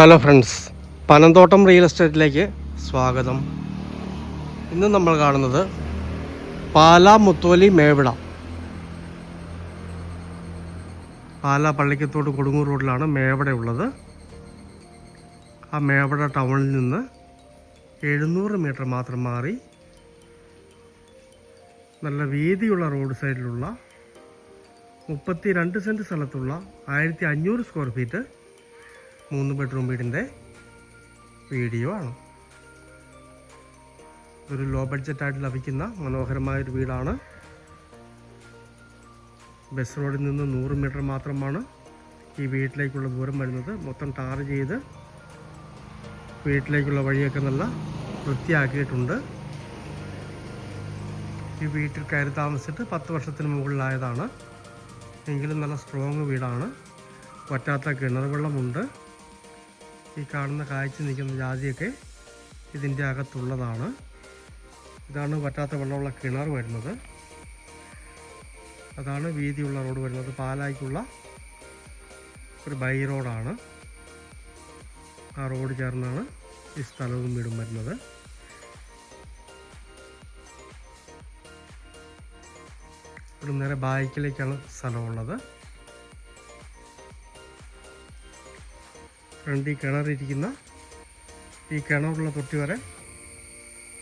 Hello friends Panamthottam real എസ്റ്റേറ്റിലേക്ക് സ്വാഗതം. ഇന്ന് നമ്മൾ കാണുന്നത് പാല മുത്തോലി മേവിട പാല പള്ളിക്കത്തോട് കൊടുങ്ങൂർ റോഡിലാണ് മേവട ഉള്ളത്. ആ മേവട ടൗണിൽ നിന്ന് എഴുന്നൂറ് മീറ്റർ മാത്രം മാറി നല്ല വീതിയുള്ള റോഡ് സൈഡിലുള്ള മുപ്പത്തി രണ്ട് സെന്റ് സ്ഥലത്തുള്ള ആയിരത്തി അഞ്ഞൂറ് സ്ക്വയർ ഫീറ്റ് മൂന്ന് ബെഡ്റൂം വീടിന്റെ വീഡിയോ ആണ്. ഒരു ലോ ബഡ്ജറ്റായിട്ട് ലഭിക്കുന്ന മനോഹരമായൊരു വീടാണ്. ബസ് റോഡിൽ നിന്ന് നൂറ് മീറ്റർ മാത്രമാണ് ഈ വീട്ടിലേക്കുള്ള ദൂരം വരുന്നത്. മൊത്തം ടാർ ചെയ്ത് വീട്ടിലേക്കുള്ള വഴിയൊക്കെ നല്ല വൃത്തിയാക്കിയിട്ടുണ്ട്. ഈ വീട്ടിൽ കയറി താമസിച്ചിട്ട് പത്ത് വർഷത്തിന് മുകളിലായതാണ്. എങ്കിലും നല്ല സ്ട്രോങ് വീടാണ്. വറ്റാത്ത കിണർ വെള്ളമുണ്ട്. ഈ കാണുന്ന കാഴ്ച നിൽക്കുന്ന ജാതിയൊക്കെ ഇതിന്റെ അകത്തുള്ളതാണ്. ഇതാണ് പറ്റാത്ത വെള്ളമുള്ള കിണർ വരുന്നത്. അതാണ് വീതിയുള്ള റോഡ് വരുന്നത്. പാലായിക്കുള്ള ഒരു ബൈ റോഡാണ്. ആ റോഡ് ചേർന്നാണ് ഈ സ്ഥലവും വീടും വരുന്നത്. ഇവിടെ നേരെ ബായിക്കിലേക്കാണ് സ്ഥലമുള്ളത്. ഫ്രണ്ടിൽ കിണറിരിക്കുന്ന ഈ കിണറുള്ള തൊട്ടി വരെ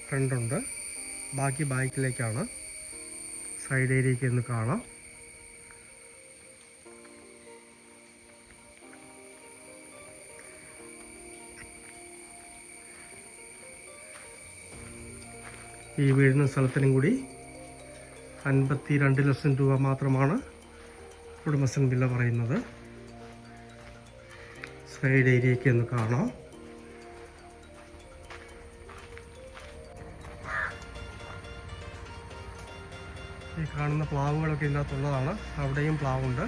ഫ്രണ്ടുണ്ട്. ബാക്കി ബാക്കിലേക്കാണ് സൈഡ് ഏരിയയ്ക്ക് ഒന്ന് കാണാം. ഈ വീഴുന്ന സ്ഥലത്തിനും കൂടി അൻപത്തി രണ്ട് ലക്ഷം രൂപ മാത്രമാണ് ഉടമസ്ഥൻ വില പറയുന്നത്. സൈഡ് ഏരിയയ്ക്ക് ഒന്ന് കാണാം. ഈ കാണുന്ന പ്ലാവുകളൊക്കെ ഇതിനകത്തുള്ളതാണ്. അവിടെയും പ്ലാവുണ്ട്.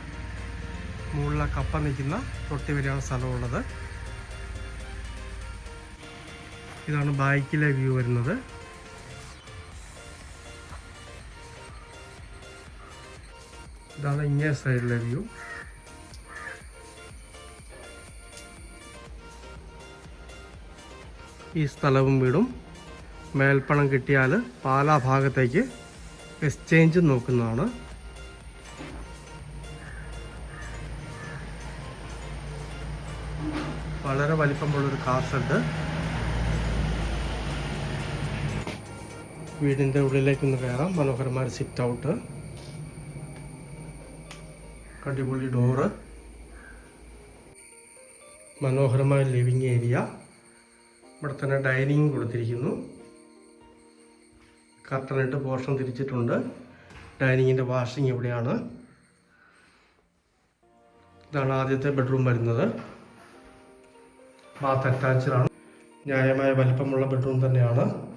മുകളിലെ കപ്പ നിൽക്കുന്ന തൊട്ടി വരെയാണ് സ്ഥലമുള്ളത്. ഇതാണ് ബാക്കിലെ വ്യൂ വരുന്നത്. ഇതാണ് ഇങ്ങേ സൈഡിലെ വ്യൂ. ഈ സ്ഥലവും വീടും മേൽപ്പണം കിട്ടിയാൽ പാലാ ഭാഗത്തേക്ക് എക്സ്ചേഞ്ച് നോക്കുന്നതാണ്. വളരെ വലിപ്പമുള്ളൊരു കാർ വീടിന്റെ ഉള്ളിലേക്കൊന്ന് കയറാം. മനോഹരമായ സിറ്റ് ഔട്ട് അടിപൊളി ഡോറ് മനോഹരമായ ലിവിങ് ഏരിയ ഇവിടെ തന്നെ ഡൈനിങ് കൊടുത്തിരിക്കുന്നു. കർട്ടനിട്ട് പോർഷൻ തിരിച്ചിട്ടുണ്ട്. ഡൈനിങ്ങിന്റെ വാഷിംഗ് ഇവിടെയാണ്. ഇതാണ് ആദ്യത്തെ ബെഡ്റൂം വരുന്നത്. ബാത്ത് അറ്റാച്ച്ഡ് ആണ്. ന്യായമായ വലിപ്പമുള്ള ബെഡ്റൂം തന്നെയാണ്.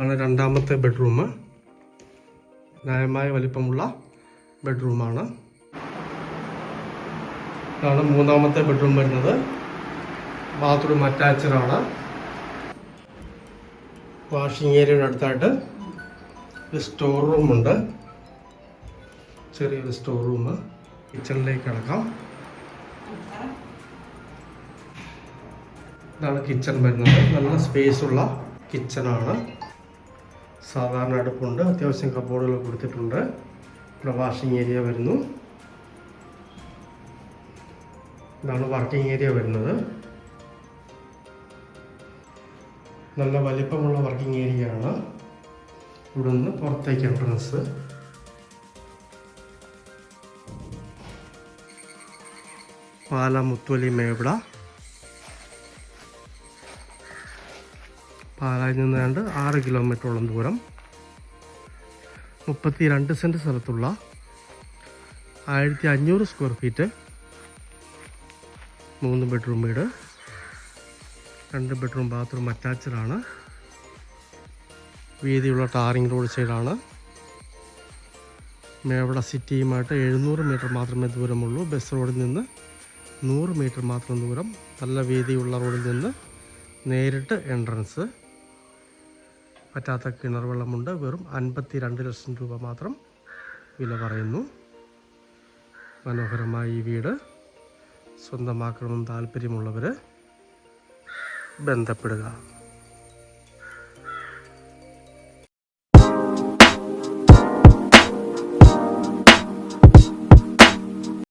ആണ് രണ്ടാമത്തെ ബെഡ്റൂം. ന്യായമായ വലിപ്പമുള്ള ബെഡ്റൂമാണ്. ഇതാണ് മൂന്നാമത്തെ ബെഡ്റൂം വരുന്നത്. ബാത്റൂം അറ്റാച്ച്ഡ് ആണ് വാഷിംഗ് ഏരിയയുടെ അടുത്തായിട്ട് ഒരു സ്റ്റോർ റൂമുണ്ട് ചെറിയൊരു സ്റ്റോർ റൂം. കിച്ചണിലേക്ക് കിടക്കാം. ഇതാണ് കിച്ചൺ വരുന്നത്. നല്ല സ്പേസ് ഉള്ള കിച്ചണാണ്. സാധാരണ അടുപ്പുണ്ട്. അത്യാവശ്യം കബോർഡുകൾ കൊടുത്തിട്ടുണ്ട്. ഇവിടെ വാഷിംഗ് ഏരിയ വരുന്നു. ഇതാണ് വർക്കിംഗ് ഏരിയ വരുന്നത്. നല്ല വലിപ്പമുള്ള വർക്കിംഗ് ഏരിയ ആണ്. ഇവിടെ നിന്ന് പുറത്തേക്ക് എൻട്രൻസ് പാല മുത്തുവലി മേവിട. പാലായിൽ നിന്ന് രണ്ട് ആറ് കിലോമീറ്ററോളം ദൂരം. മുപ്പത്തി രണ്ട് സെന്റ് സ്ഥലത്തുള്ള ആയിരത്തി അഞ്ഞൂറ് സ്ക്വയർ ഫീറ്റ് മൂന്ന് ബെഡ്റൂം വീട്. രണ്ട് ബെഡ്റൂം ബാത്റൂം അറ്റാച്ചഡാണ് വീതിയുള്ള ടാറിംഗ് റോഡ് സൈഡാണ് മേവട സിറ്റിയുമായിട്ട് എഴുന്നൂറ് മീറ്റർ മാത്രമേ ദൂരമുള്ളൂ. ബസ് റോഡിൽ നിന്ന് നൂറ് മീറ്റർ മാത്രം ദൂരം. നല്ല വീതിയുള്ള റോഡിൽ നിന്ന് നേരിട്ട് എൻട്രൻസ് പറ്റാത്ത കിണർ വെള്ളമുണ്ട്. വെറും അൻപത്തി രണ്ട് ലക്ഷം രൂപ മാത്രം വില പറയുന്നു. മനോഹരമായ ഈ വീട്. സ്വന്തമാക്കണമെന്ന് താല്പര്യമുള്ളവർ ബന്ധപ്പെടുക.